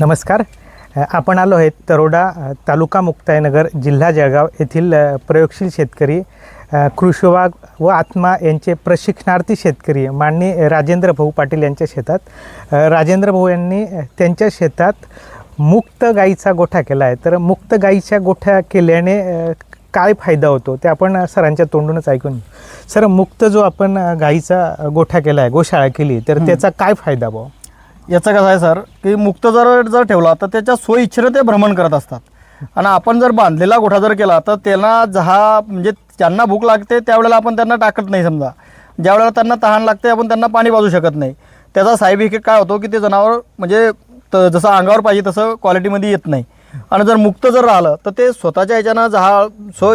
नमस्कार. आपण आलो आहेत तरोडा तालुका मुक्ताईनगर जिल्हा जळगाव येथील प्रयोगशील शेतकरी अ, कृषी विभाग व आत्मा यांचे प्रशिक्षणार्थी शेतकरी माननीय राजेंद्र भाऊ पाटील यांच्या शेतात. राजेंद्र भाऊ यांनी त्यांच्या शेतात मुक्त गाईचा गोठा केला आहे. तर मुक्त गाईच्या गोठा केल्याने काय फायदा होतो ते आपण सरांच्या तोंडूनच ऐकून. सर मुक्त जो आपण गाईचा गोठा केला आहे गोशाळा केली तर त्याचा काय फायदा भाऊ याचं कसं आहे सर की मुक्त जर जर ठेवला तर त्याच्या सोयीच्छेने ते भ्रमण करत असतात आणि आपण जर बांधलेला गोठा जर केला तर त्यांना जहा म्हणजे त्यांना भूक लागते त्यावेळेला आपण त्यांना टाकत नाही समजा ज्यावेळेला त्यांना तहान लागते आपण त्यांना पाणी पाजू शकत नाही त्याचा साहेब इफेक्ट काय होतो की ते जनावर म्हणजे त जसं अंगावर पाहिजे तसं क्वालिटीमध्ये येत नाही आणि जर मुक्त जर राहिलं तर ते स्वतःच्या ह्याच्यानं जहा स्व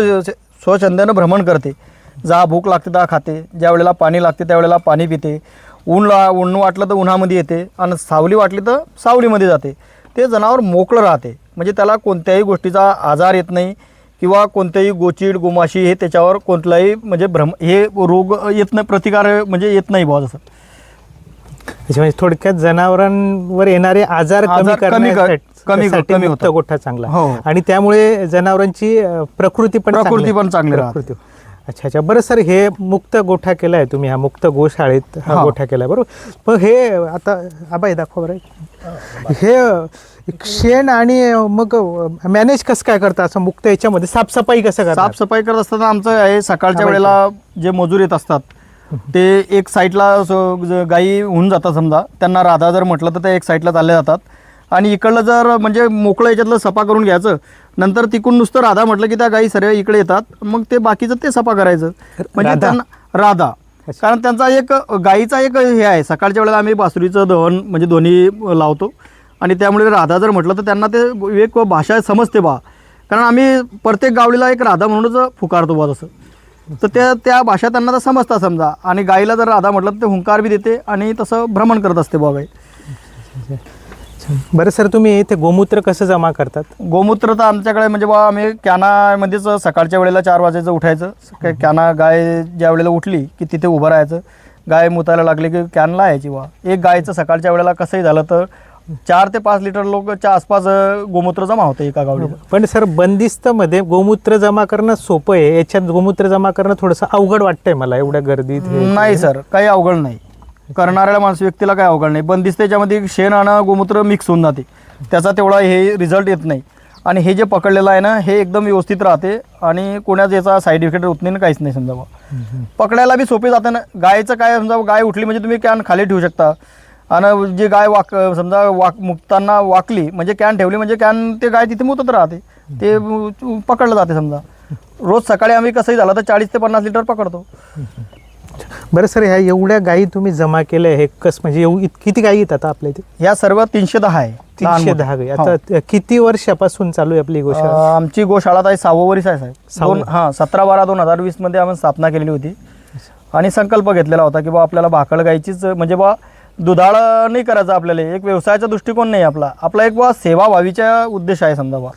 स्वछंदानं भ्रमण करते जहा भूक लागते तेव्हा खाते ज्या वेळेला पाणी लागते त्यावेळेला पाणी पिते ऊन ला ऊन वाटलं तर उन्हामध्ये येते आणि सावली वाटली तर सावलीमध्ये जाते ते जनावर मोकळं राहते म्हणजे त्याला कोणत्याही गोष्टीचा आजार येत नाही किंवा कोणत्याही गोचीड गोमाशी हे त्याच्यावर कोणताही म्हणजे भ्रम हे रोग येत नाही प्रतिकार म्हणजे येत नाही बुवा जसं म्हणजे थोडक्यात जनावरांवर येणारे आजार कमी आजार कमी कर- करण्यासाठी कमी- साठी कमी मुक्त होतात. गोठा चांगला हो. आणि त्यामुळे जनावरांची अ, प्रकृती पण प्रकृती चांगली- पण चांगली राहते. प्रकृती. अच्छा अच्छा. बरं सर हे मुक्त गोठा केलाय तुम्ही हा मुक्त गोशाळेत हा हा. गोठा केलाय बरोबर? पण हे आता आबाई दाखवा बरं. हे शेण आणि मग मॅनेज कसं काय करता? असं मुक्त याच्यामध्ये साफसफाई कसं करता? साफसफाई करत असताना आमचं आहे सकाळच्या वेळेला जे मजूर येत असतात ते एक साईडला स- ज- गायी होऊन जातात समजा. त्यांना राधा जर म्हटलं तर ते एक साईडला चालले जातात. आणि इकडलं जर म्हणजे मोकळं याच्यातलं सफा करून घ्यायचं नंतर तिकडून नुसतं राधा म्हटलं की त्या गायी सर्व इकडे येतात मग ते बाकीचं ते सफा करायचं. म्हणजे? त्यांना राधा. कारण त्यांचा एक गाईचा एक हे आहे सकाळच्या वेळेला आम्ही बासुरीचं दहन म्हणजे दोन्ही लावतो. आणि त्यामुळे राधा जर म्हटलं तर त्यांना ते एक भाषा समजते बा. कारण आम्ही प्रत्येक गावडीला एक राधा म्हणूनच पुकारतो बा तसं. तर त्या त्या भाषा त्यांना तर समजतात समजा. आणि गाईला जर राधा म्हटलं तर ते हुंकार बी देते आणि तसं भ्रमण करत असते बा गाई बरं सर तुम्ही ते गोमूत्र कसं जमा करतात? गोमूत्र तर आमच्याकडे म्हणजे बा आम्ही कॅनामध्येच सकाळच्या वेळेला चार वाजायचं उठायचं. काय कॅना गाय ज्या वेळेला उठली की तिथे उभं राहायचं. गाय मुतायला लागली की कॅन लावायची बा. एक गायचं सकाळच्या वेळेला कसंही झालं तर चार ते पाच लिटर लोकच्या आसपास अं, गोमूत्र जमा होतं एका गावडीला पण सर बंदिस्त मध्ये गोमूत्र जमा करणं सोपं आहे. याच्यात गोमूत्र जमा करणं थोडंसं अवघड वाटतंय मला एवढ्या गर्दीत हे. नाही सर काही अवघड नाही. करणाऱ्या माणूस व्यक्तीला काही अवघड नाही. बंदिस्त याच्यामध्ये शेण आणि गोमूत्र मिक्स होऊन जाते. त्याचा तेवढा हे रिझल्ट येत नाही. आणि हे जे पकडलेलं आहे ना हे एकदम व्यवस्थित राहते आणि कोणाच याचा साईड इफेक्ट होत नाही काहीच नाही समजा बुवा. पकडायला बी सोपे जाते ना. गायचं काय समजा गाय उठली म्हणजे तुम्ही कॅन खाली ठेवू शकता. आणि जी गाय वाक समजा वाक मुक्ताना वाकली म्हणजे कॅन ठेवली म्हणजे कॅन ते गाय तिथे मुतत राहते. ते पकडलं जाते समजा. रोज सकाळी आम्ही कसंही झालं तर चाळीस ते पन्नास लिटर पकडतो. बरं सर ह्या एवढ्या गायी तुम्ही जमा केल्या हे कस म्हणजे एव- इत- किती गायी येतात आता आपल्या इथे? ह्या सर्व तीनशे दहा आहे. लहान तीनशे मोठे. दहा गायी हो. आता त- किती वर्षापासून चालू आहे आपली गोशाळा? अं, आमची गोशाळा आहे सहावं वर्ष आहे साहेब. सहावं. दोन हां सतरा बारा दोन हजार वीसमध्ये आम्ही स्थापना केलेली होती. आणि संकल्प घेतलेला होता की बा आपल्याला भाकड गायचीच म्हणजे बा दुधाळ नाही करायचं आपल्याला. एक व्यवसायाचा दृष्टिकोन नाही आपला. आपला एक बा सेवा व्हावीचा उद्देश आहे समजा बा.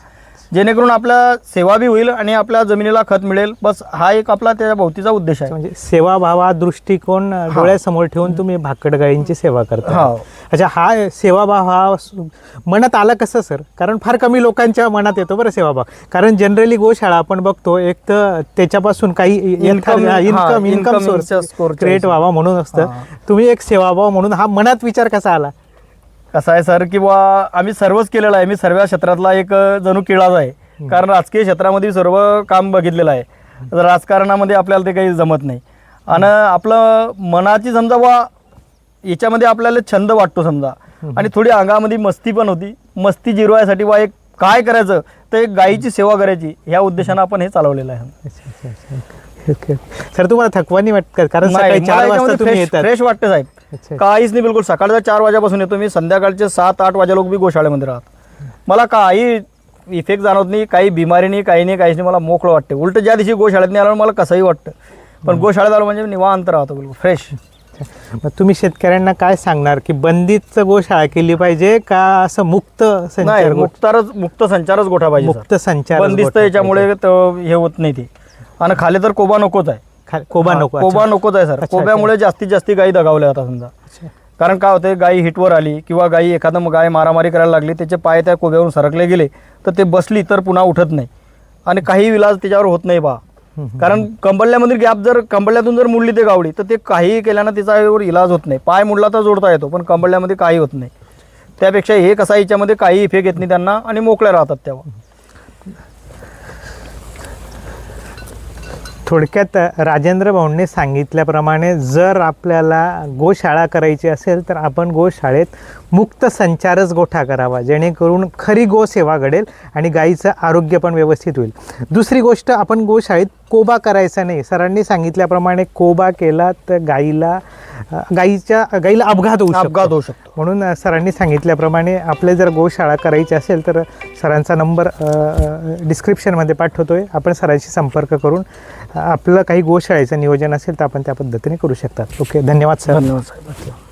जेणेकरून आपल्या सेवा बी होईल आणि आपल्या जमिनीला खत मिळेल. बस हा एक आपला त्या भोवतीचा उद्देश आहे. म्हणजे सेवा भावा दृष्टिकोन डोळ्यासमोर ठेवून तुम्ही भाकड गायींची सेवा करता. हो. अच्छा हा सेवाभाव हा मनात आला कसं सर? कारण फार कमी लोकांच्या मनात येतो बरं सेवाभाव. कारण जनरली गोशाळा आपण बघतो एक तर त्याच्यापासून काही इन्कम इन्कम सोर्स क्रिएट. व्हावा म्हणून असतं. तुम्ही एक सेवाभाव म्हणून हा मनात विचार कसा आला? कसं आहे सर किंवा आम्ही सर्वच केलेलं आहे. मी सर्व क्षेत्रातला एक जणू किळाच आहे. कारण राजकीय क्षेत्रामध्ये सर्व काम बघितलेलं आहे. तर राजकारणामध्ये आपल्याला ते काही जमत नाही. आणि आपलं मनाची समजा बा याच्यामध्ये आपल्याला छंद वाटतो समजा. आणि थोडी अंगामध्ये मस्ती पण होती. मस्ती जिरवायसाठी बा एक काय करायचं तर एक गायीची सेवा करायची. ह्या उद्देशानं आपण हे चालवलेलं आहे. सर तुम्हाला थकवा नाही वाटत? कारण फ्रेश वाटते साहेब. काहीच नाही बिलकुल. सकाळच्या चार वाजेपासून येतो मी. संध्याकाळचे सात आठ वाजे लोक बी गोशाळेमध्ये राहत मला काही इफेक्ट जाणवत नाही काही बिमारी नाही काही नाही काहीच नाही. मला मोकळं वाटते. उलट ज्या दिवशी गोशाळेत नाही आलं मला कसंही वाटतं. पण गोशाळेत आलो म्हणजे निवांत राहतो बिलकुल. फ्रेश मग तुम्ही शेतकऱ्यांना काय सांगणार? की बंदीत गोशाळा केली पाहिजे का असं मुक्त संचार मुक्तारच मुक्त संचारच गोठा पाहिजे मुक्त. संचार बंदिस्त याच्यामुळे हे होत नाही ते. आणि खाली तर कोबा नकोच आहे. कोबा नको कोबा. नकोच आहे सर. कोब्यामुळे जास्तीत जास्त गाई दगावल्या आता समजा. कारण काय होते गाई हिटवर आली किंवा गाई एखादं गाय मारामारी करायला लागली त्याचे पाय त्या कोब्यावरून सरकले गेले तर ते बसली तर पुन्हा उठत नाही. आणि काही विलाज त्याच्यावर होत नाही बा. कारण कंबळल्यामधील गॅप जर कंबळल्यातून जर मुडली ते गावडी तर ते काही केल्यानं त्याच्यावर इलाज होत नाही. पाय मुडला तर जोडता येतो पण कंबळल्यामध्ये काही होत नाही. त्यापेक्षा हे कसा याच्यामध्ये काही इफेक्ट येत नाही त्यांना आणि मोकळ्या राहतात तेव्हा. थोडक्यात राजेंद्र भाऊंनी सांगितल्याप्रमाणे जर आपल्याला गोशाळा करायची असेल तर आपण गोशाळेत मुक्त संचारच गोठा करावा जेणेकरून खरी गोसेवा घडेल आणि गाईचं आरोग्य पण व्यवस्थित होईल. दुसरी गोष्ट आपण गोशाळेत कोबा करायचा नाही. सरांनी सांगितल्याप्रमाणे कोबा केला तर गाईला गाईच्या गाईला अपघात होऊ शकतो. अपघात होऊ शकतो. म्हणून सरांनी सांगितल्याप्रमाणे आपले जर गोशाळा करायची असेल तर सरांचा नंबर डिस्क्रिप्शनमध्ये पाठवतो आहे आपण सरांशी संपर्क करून आपलं काही गोशाळेचं नियोजन असेल तर आपण त्या पद्धतीने करू शकतात. ओके धन्यवाद सर. धन्यवाद साहेब